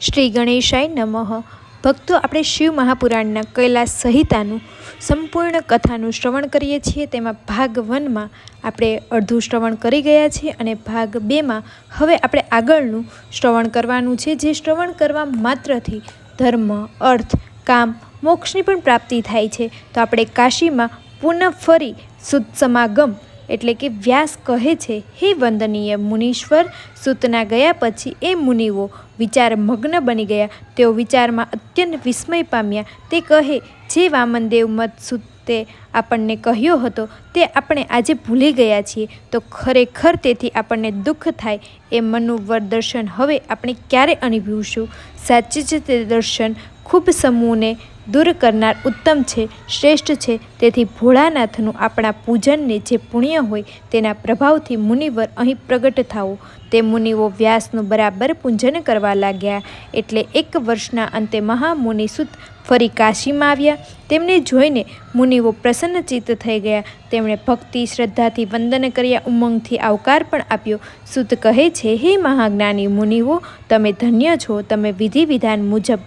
શ્રી ગણેશાય નમઃ. ભક્તો, આપણે શિવ મહાપુરાણના કૈલાસ સહિતાનું સંપૂર્ણ કથાનું શ્રવણ કરીએ છીએ. તેમાં ભાગ વનમાં આપણે અડધું શ્રવણ કરી ગયા છીએ અને ભાગ બેમાં હવે આપણે આગળનું શ્રવણ કરવાનું છે, જે શ્રવણ કરવા માત્રથી ધર્મ, અર્થ, કામ, મોક્ષની પણ પ્રાપ્તિ થાય છે. તો આપણે કાશીમાં પુનઃ ફરી સુદ સમાગમ એટલે કે વ્યાસ કહે છે, હે વંદનીય મુનીશ્વર, સૂતના ગયા પછી એ મુનિઓ વિચાર મગ્ન બની ગયા. તેઓ વિચારમાં અત્યંત વિસ્મય પામ્યા. તે કહે, જે વામનદેવ મત સૂતે આપણને કહ્યો હતો, તે આપણે આજે ભૂલી ગયા છીએ. તો ખરેખર તેથી આપણને દુઃખ થાય. એ મનુવર દર્શન હવે આપણે ક્યારે અનુભવીશું? સાચે જ તે દર્શન ખૂબ સમૂહને દૂર કરનાર ઉત્તમ છે, શ્રેષ્ઠ છે. તેથી ભોળાનાથનું આપણા પૂજનને જે પુણ્ય હોય તેના પ્રભાવથી મુનિવર અહીં પ્રગટ થાઓ. તે મુનિઓ વ્યાસનું બરાબર પૂજન કરવા લાગ્યા. એટલે એક વર્ષના અંતે મહામુનિ સુત ફરી કાશીમાં આવ્યા. તેમને જોઈને મુનિઓ પ્રસન્નચિત્ત થઈ ગયા. તેમણે ભક્તિ, શ્રદ્ધાથી વંદન કર્યા, ઉમંગથી આવકાર પણ આપ્યો. સુત કહે છે, હે મહાજ્ઞાની મુનિઓ, તમે ધન્ય છો. તમે વિધિ વિધાન મુજબ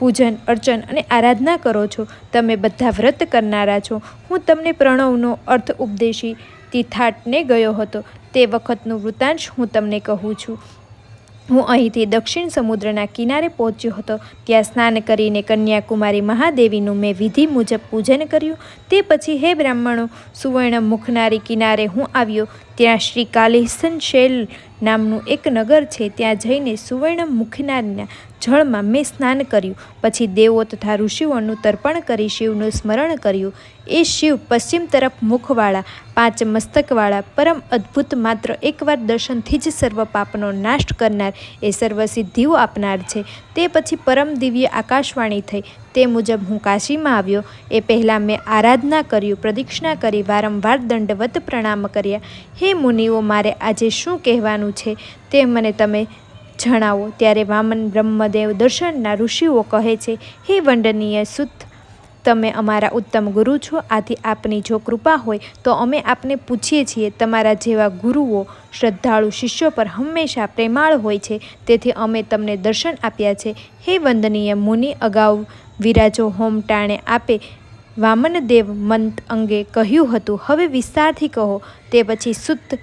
પૂજન, અર્ચન અને આરાધના કરો છો. તમે બધા વ્રત કરનારા છો. હું તમને પ્રણવનો અર્થ ઉપદેશી તીથાટને ગયો હતો. તે વખતનું વૃત્તાંશ હું તમને કહું છું. હું અહીંથી દક્ષિણ સમુદ્રના કિનારે પહોંચ્યો હતો. ત્યાં સ્નાન કરીને કન્યાકુમારી મહાદેવીનું મેં વિધિ મુજબ પૂજન કર્યું. તે પછી હે બ્રાહ્મણો, સુવર્ણ મુખનારી કિનારે હું આવ્યો. ત્યાં શ્રી કાલિસન શૈલ નામનું એક નગર છે. ત્યાં જઈને સુવર્ણ મુખનારીના જળમાં મેં સ્નાન કર્યું. પછી દેવો તથા ઋષિઓનું તર્પણ કરી શિવનું સ્મરણ કર્યું. એ શિવ પશ્ચિમ તરફ મુખવાળા, પાંચ મસ્તકવાળા, પરમ અદ્ભુત માત્ર એકવાર દર્શનથી જ સર્વ પાપનો નાશ કરનાર એ સર્વ સિદ્ધિઓ આપનાર છે. તે પછી પરમ દિવ્ય આકાશવાણી થઈ. તે મુજબ હું કાશીમાં આવ્યો. એ પહેલાં મેં આરાધના કર્યું, પ્રદક્ષિણા કરી, વારંવાર દંડવત પ્રણામ કર્યા. હે મુનિઓ, મારે આજે શું કહેવાનું છે? તે મને તમે જણાવો. ત્યારે વામન બ્રહ્મદેવ દર્શનના ઋષિઓ કહે છે, હે વંડનીય સુત, તમે અમારા ઉત્તમ ગુરુ છો. આથી આપની જો કૃપા હોય, તો અમે આપને પૂછીએ છીએ, તમારા જેવા ગુરુઓ શ્રદ્ધાળુ શિષ્યો પર હંમેશા પ્રેમાળ હોય છે. તેથી અમે તમને દર્શન આપ્યા છે. હે વંદનીય મુનિ, અગાઉ વિરાજો હોમ ટાણે આપે વામનદેવ મંત અંગે કહ્યું હતું. હવે વિસ્તારથી કહો. તે પછી સુત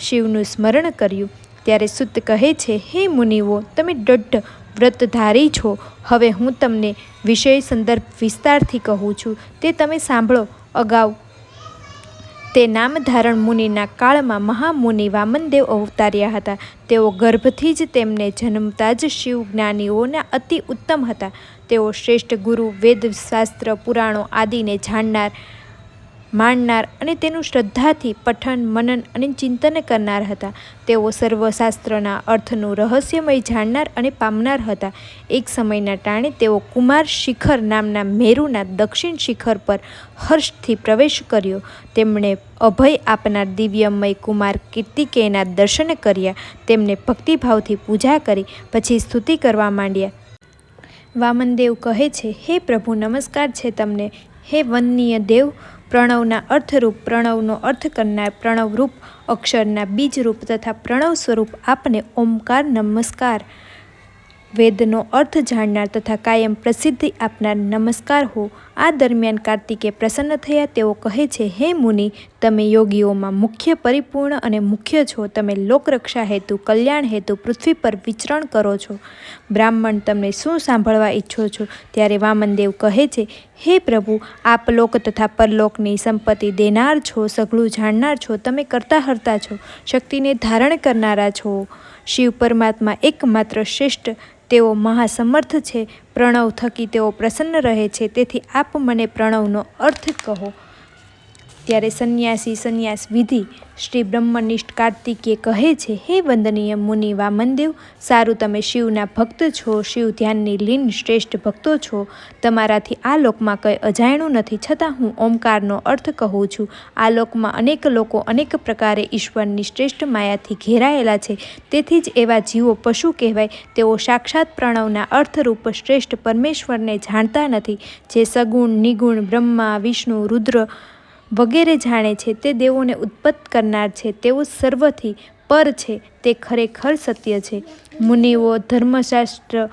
શિવનું સ્મરણ કર્યું. ત્યારે સુત કહે છે, હે મુનિઓ તમે દઢ વ્રતધારી છો. હવે હું તમને વિષય સંદર્ભ વિસ્તારથી કહું છું. તે તમે સાંભળો, અગાઉ. તે નામધારણ મુનિના કાળમાં મહામુનિ વામનદેવ અવતાર્યા હતા. તેઓ ગર્ભથી જ તેમને જન્મતા જ શિવ જ્ઞાનીઓના અતિ ઉત્તમ હતા. તેઓ શ્રેષ્ઠ ગુરુ વેદ શાસ્ત્ર પુરાણો આદિને જાણનાર માણનાર અને તેનું શ્રદ્ધાથી પઠન, મનન અને ચિંતન કરનાર હતા. તેઓ સર્વશાસ્ત્રના અર્થનું રહસ્યમય જાણનાર અને પામનાર હતા. એક સમયના ટાણે તેઓ કુમાર શિખર નામના મેરુના દક્ષિણ શિખર પર હર્ષથી પ્રવેશ કર્યો. તેમણે અભય આપનાર દિવ્યમય કુમાર કીર્તિકેયના દર્શન કર્યા. તેમને ભક્તિભાવથી પૂજા કરી, પછી સ્તુતિ કરવા માંડ્યા. વામનદેવ કહે છે, હે પ્રભુ, નમસ્કાર છે તમને. હે વનનીય દેવ પ્રણવના અર્થરૂપ પ્રણવનો અર્થ કરનાર પ્રણવરૂપ અક્ષરના બીજરૂપ તથા પ્રણવ સ્વરૂપ આપને ઓમકાર નમસ્કાર. વેદનો અર્થ જાણનાર તથા કાયમ પ્રસિદ્ધિ આપનાર નમસ્કાર હો. આ દરમિયાન કાર્તિકે પ્રસન્ન થયા તેઓ કહે છે, હે મુનિ, તમે યોગીઓમાં મુખ્ય પરિપૂર્ણ અને મુખ્ય છો. તમે લોકરક્ષા હેતુ, કલ્યાણ હેતુ, પૃથ્વી પર વિચરણ કરો છો. બ્રાહ્મણ તમને શું સાંભળવા ઈચ્છો છો? ત્યારે વામનદેવ કહે છે, હે પ્રભુ, આપ લોક તથા પરલોકની સંપત્તિ દેનાર છો, સઘળું જાણનાર છો. તમે કરતા હરતા છો. શક્તિને ધારણ કરનારા છો. શિવ પરમાત્મા એકમાત્ર શ્રેષ્ઠ, તેઓ મહાસમર્થ છે, પ્રણવ થકી તેઓ પ્રસન્ન રહે છે, તેથી આપ મને પ્રણવનો અર્થ કહો. ત્યારે સંન્યાસી સંન્યાસ વિધિ શ્રી બ્રહ્મનિષ્ઠ કાર્તિકે કહે છે, હે વંદનીય મુનિ વામનદેવ, સારું તમે શિવના ભક્ત છો, શિવ ધ્યાનની લીન શ્રેષ્ઠ ભક્તો છો. તમારાથી આ લોકમાં કંઈ અજાણ્યું નથી, છતાં હું ઓમકારનો અર્થ કહું છું. આ લોકમાં અનેક લોકો અનેક પ્રકારે ઈશ્વરની શ્રેષ્ઠ માયાથી ઘેરાયેલા છે. તેથી જ એવા જીવો પશુ કહેવાય. તેઓ સાક્ષાત પ્રણવના અર્થરૂપ શ્રેષ્ઠ પરમેશ્વરને જાણતા નથી. જે સગુણ, નિગુણ બ્રહ્મા, વિષ્ણુ, રુદ્ર વગેરે જાણે છે તે દેવોને ઉત્પત્ત કરનાર છે. તેઓ સર્વથી પર છે. તે ખરેખર સત્ય છે. મુનિઓ, ધર્મશાસ્ત્ર,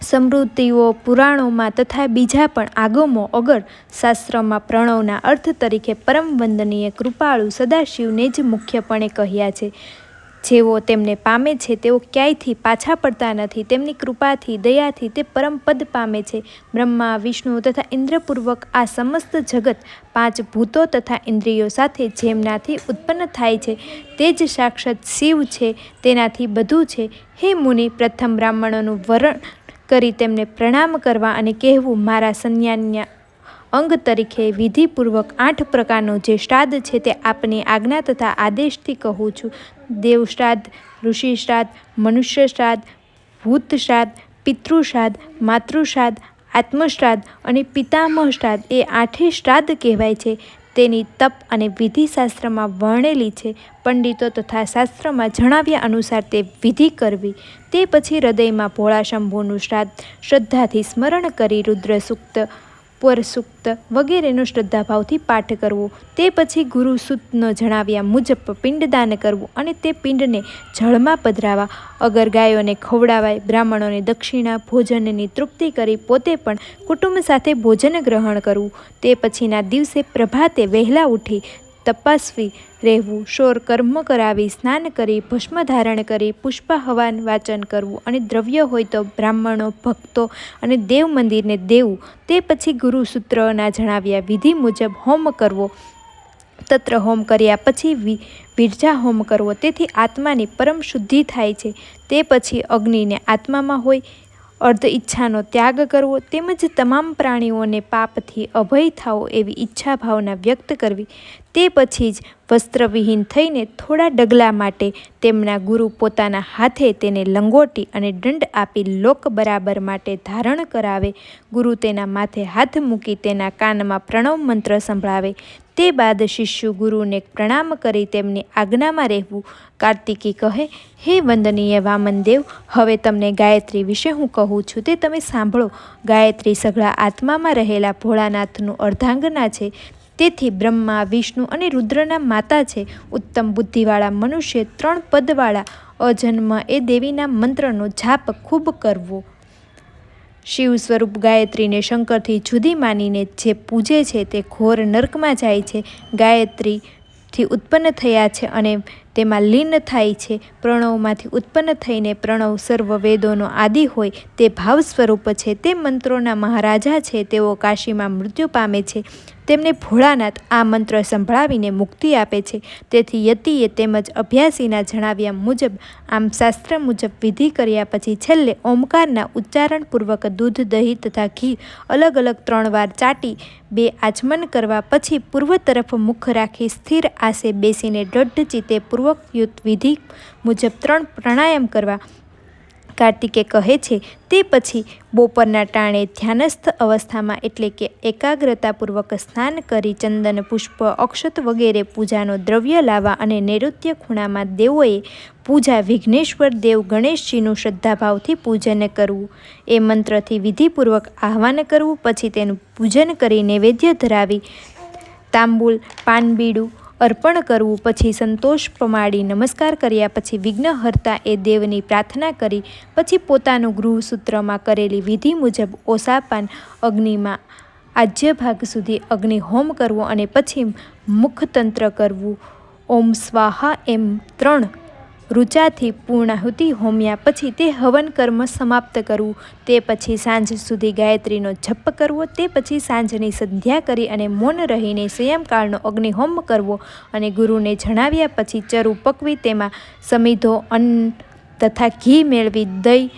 સમૃદ્ધિઓ, પુરાણોમાં તથા બીજા પણ આગમો અગર શાસ્ત્રમાં પ્રણવના અર્થ તરીકે પરમ વંદનીય કૃપાળુ સદાશિવને જ મુખ્યપણે કહ્યા છે. જેઓ તેમને પામે છે, તેઓ ક્યાંયથી પાછા પડતા નથી, તેમની કૃપાથી, દયાથી તે પરમપદ પામે છે. બ્રહ્મા, વિષ્ણુ તથા ઇન્દ્રપૂર્વક આ સમસ્ત જગત પાંચ ભૂતો તથા ઇન્દ્રિયો સાથે જેમનાથી ઉત્પન્ન થાય છે, તે જ સાક્ષાત શિવ છે, તેનાથી બધું છે. હે મુનિ, પ્રથમ બ્રાહ્મણોનું વરણ કરી તેમને પ્રણામ કરવા અને કહેવું, મારા સંન્યાન્ય અંગ તરીકે વિધિપૂર્વક આઠ પ્રકારનો જે શ્રાદ્ધ છે, તે આપની આજ્ઞા તથા આદેશથી કહું છું. દેવ શ્રાદ્ધ ઋષિ શ્રાદ્ધ મનુષ્ય શ્રાદ્ધ ભૂત શ્રાદ્ધ પિતૃ શ્રાદ્ધ માતૃ શ્રાદ્ધ આત્મશ્રાદ્ધ અને પિતામહ શ્રાદ્ધ એ આઠેય શ્રાદ્ધ કહેવાય છે. તેની તપ અને વિધિ શાસ્ત્રમાં વર્ણેલી છે. પંડિતો તથા શાસ્ત્રમાં જણાવ્યા અનુસાર તે વિધિ કરવી. તે પછી હૃદયમાં ભોળા શંભુનું શ્રાદ્ધ શ્રદ્ધાથી સ્મરણ કરી રુદ્ર સૂક્ત પરસુક્ત વગેરેનો શ્રદ્ધાભાવથી પાઠ કરવો. તે પછી ગુરુ સૂતનો જણાવ્યા મુજબ પિંડદાન કરવું અને તે પિંડને જળમાં પધરાવા અગર ગાયોને ખવડાવાય, બ્રાહ્મણોને દક્ષિણા, ભોજનની તૃપ્તિ કરી પોતે પણ કુટુંબ સાથે ભોજન ગ્રહણ કરવું. તે પછીના દિવસે પ્રભાતે વહેલા ઉઠી તપસ્વી, રહેવું, શોર કર્મ કરાવી, સ્નાન કરી, ભસ્મ ધારણ કરી, પુષ્પાહવાન વાચન કરવું અને દ્રવ્ય હોય તો બ્રાહ્મણો, ભક્તો અને દેવ મંદિરને દેવું, તે પછી ગુરુ સૂત્રોના જણાવ્યા વિધિ મુજબ હોમ કરવો. તત્ર હોમ કર્યા પછી વિરજા હોમ કરવો. તેથી આત્માની પરમ શુદ્ધિ થાય છે. તે પછી અગ્નિને આત્મામાં હોય અર્ધ ઈચ્છાનો ત્યાગ કરવો તેમજ તમામ પ્રાણીઓને પાપથી અભય થાવો એવી ઈચ્છા ભાવના વ્યક્ત કરવી, તે પછી જ વસ્ત્રવિહીન થઈને થોડા ડગલા માટે તેમના ગુરુ પોતાના હાથે તેને લંગોટી અને દંડ આપી લોક બરાબર માટે ધારણ કરાવે. ગુરુ તેના માથે હાથ મૂકી તેના કાનમાં પ્રણવ મંત્ર સંભળાવે. તે બાદ શિષ્યુ ગુરુને પ્રણામ કરી તેમની આજ્ઞામાં રહેવું. કાર્તિકી કહે, હે વંદનીય વામનદેવ, હવે તમને ગાયત્રી વિશે હું કહું છું. તે તમે સાંભળો. ગાયત્રી સઘળા આત્મામાં રહેલા ભોળાનાથનું અર્ધાંગના છે. તેથી બ્રહ્મા, વિષ્ણુ અને રુદ્રના માતા છે. ઉત્તમ બુદ્ધિવાળા મનુષ્ય ત્રણ પદવાળા અજન્મ એ દેવીના મંત્રનો જાપ ખૂબ કરવો. શિવ સ્વરૂપ ગાયત્રીને શંકરથી જુદી માનીને જે પૂજે છે તે ઘોર નર્કમાં જાય છે. ગાયત્રીથી ઉત્પન્ન થયા છે અને તેમાં લીન થાય છે. પ્રણવમાંથી ઉત્પન્ન થઈને પ્રણવ સર્વ વેદોનો આદિ હોય તે ભાવ સ્વરૂપ છે. તે મંત્રોના મહારાજા છે. તેઓ કાશીમાં મૃત્યુ પામે છે. તેમને ભોળાનાથ આ મંત્ર સંભળાવીને મુક્તિ આપે છે. તેથી યતિએ તેમજ અભ્યાસીના જણાવ્યા મુજબ, આમ શાસ્ત્ર મુજબ વિધિ કર્યા પછી છેલ્લે ઓમકારના ઉચ્ચારણપૂર્વક દૂધ, દહીં તથા ઘી અલગ અલગ ત્રણ વાર ચાટી, બે આચમન કરવા પછી પૂર્વ તરફ મુખ રાખી સ્થિર આસે બેસીને દઢ ચિત્તે પૂર્વકયુત વિધિ મુજબ ત્રણ પ્રાણાયામ કરવા કાર્તિકે કહે છે, તે પછી બપોરના ટાણે ધ્યાનસ્થ અવસ્થામાં એટલે કે એકાગ્રતાપૂર્વક સ્નાન કરી ચંદન, પુષ્પ, અક્ષત વગેરે પૂજાનો દ્રવ્ય લાવવા અને નૈઋત્ય ખૂણામાં દેવોએ પૂજા વિઘ્નેશ્વર દેવ ગણેશજીનું શ્રદ્ધાભાવથી પૂજન કરવું. એ મંત્રથી વિધિપૂર્વક આહવાન કરવું, પછી તેનું પૂજન કરી નૈવેદ્ય ધરાવી તાંબુલ, પાનબીડું અર્પણ કરવું, પછી સંતોષ પમાડી નમસ્કાર કર્યા, પછી વિઘ્નહર્તા એ દેવની પ્રાર્થના કરી, પછી પોતાનું ગૃહસૂત્રમાં કરેલી વિધિ મુજબ ઓસાપાન અગ્નિમાં આજ્ય ભાગ સુધી અગ્નિ હોમ કરવો અને પછી મુખતંત્ર કરવું. ઓમ સ્વાહા એમ ત્રણ ઋચાથી પૂર્ણાહુતિ હોમ્યા પછી તે હવન કર્મ સમાપ્ત કરવું. તે પછી સાંજ સુધી ગાયત્રીનો જપ કરવો, તે પછી સાંજની સંધ્યા કરી અને મૌન રહીને સંયમકાળનો અગ્નિહોમ કરવો અને ગુરુને જણાવ્યા પછી ચરુ પકવી તેમાં સમિધો અન્ન તથા ઘી મેળવી દહીં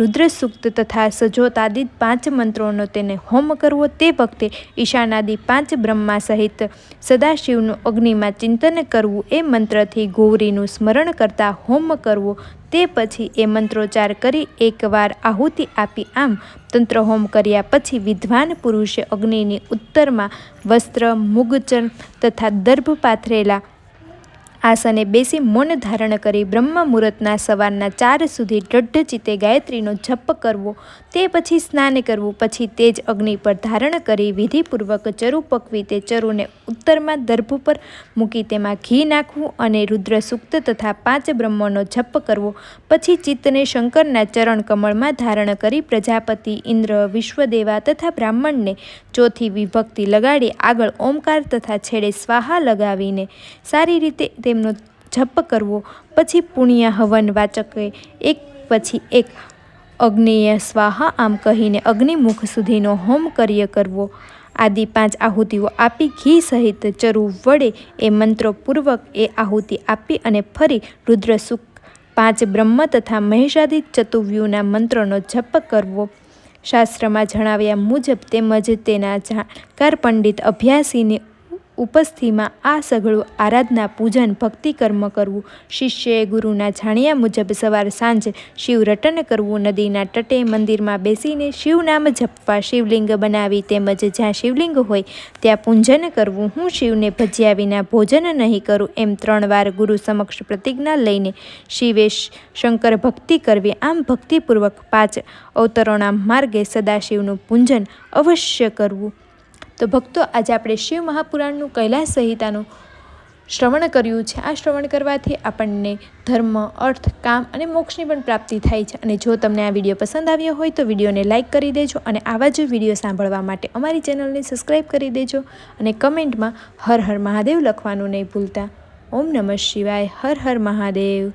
રુદ્ર સૂક્ત તથા સજોતાદિ પાંચ મંત્રોનો તેને હોમ કરવો તે વખતે ઈશાનાદિ પાંચ બ્રહ્મા સહિત સદાશિવનું અગ્નિમાં ચિંતન કરવું એ મંત્રથી ગૌરીનું સ્મરણ કરતા હોમ કરવો તે પછી એ મંત્રોચ્ચાર કરી એકવાર આહુતિ આપી આમ તંત્ર હોમ કર્યા પછી વિદ્વાન પુરુષે અગ્નિની ઉત્તરમાં વસ્ત્ર, મુગચન તથા દર્ભ પાથરેલા આસને બેસી મૌન ધારણ કરી બ્રહ્મ મુહૂર્તના સવારના ચાર સુધી દઢ ચિત્તે ગાયત્રીનો જપ કરવો, તે પછી સ્નાન કરવું, પછી તે જ અગ્નિ પર ધારણ કરી વિધિપૂર્વક ચરુ પકવી તે ચરુને ઉત્તરમાં દર્ભ પર મૂકી તેમાં ઘી નાખવું અને રુદ્ર સૂક્ત તથા પાંચ બ્રહ્મોનો જપ કરવો, પછી ચિત્તને શંકરના ચરણ કમળમાં ધારણ કરી પ્રજાપતિ, ઇન્દ્ર, વિશ્વદેવા તથા બ્રાહ્મણને ચોથી વિભક્તિ લગાડી આગળ ઓમકાર તથા છેડે સ્વાહા લગાવીને સારી રીતે તેમનો જપ કરવો, પછી પુણ્ય હવન વાચકે, એક પછી એક. અગ્નિય સ્વાહા આમ કહીને અગ્નિમુખ સુધીનો હોમ કર્ય કરવો. આદિ પાંચ આહુતિઓ આપી ઘી સહિત ચરુ વડે એ મંત્રોપૂર્વક એ આહુતિ આપી અને ફરી રુદ્ર સુખ પાંચ બ્રહ્મ તથા મહેષાદિત ચતુર્વ્યુના મંત્રોનો જપ કરવો. શાસ્ત્રમાં જણાવ્યા મુજબ તેમજ તેના જાણકાર પંડિત અભ્યાસીની ઉપસ્થિતિમાં આ સઘળું આરાધના પૂજન ભક્તિ કર્મ કરવું. શિષ્યએ ગુરુના જાણ્યા મુજબ સવાર સાંજ શિવ રટન કરવું. નદીના તટે મંદિરમાં બેસીને શિવનામ જપવા શિવલિંગ બનાવી તેમજ જ્યાં શિવલિંગ હોય ત્યાં પૂંજન કરવું. હું શિવને ભજ્યા વિના ભોજન નહીં કરું એમ ત્રણ વાર ગુરુ સમક્ષ પ્રતિજ્ઞા લઈને શિવે શંકર ભક્તિ કરવી. આમ ભક્તિપૂર્વક પાંચ અવતરણા માર્ગે સદાશિવનું પૂંજન અવશ્ય કરવું. તો ભક્તો આજે આપણે શિવ મહાપુરાણનું કૈલાસ સંહિતાનું શ્રવણ કર્યું છે. આ શ્રવણ કરવાથી આપણને ધર્મ, અર્થ, કામ અને મોક્ષની પણ પ્રાપ્તિ થાય છે. અને જો તમને આ વીડિયો પસંદ આવ્યો હોય તો વિડીયોને લાઇક કરી દેજો અને આવા જ વીડિયો સાંભળવા માટે અમારી ચેનલને સબસ્ક્રાઈબ કરી દેજો અને કમેન્ટમાં હર હર મહાદેવ લખવાનું નહીં ભૂલતા. ઓમ નમઃ શિવાય. હર હર મહાદેવ.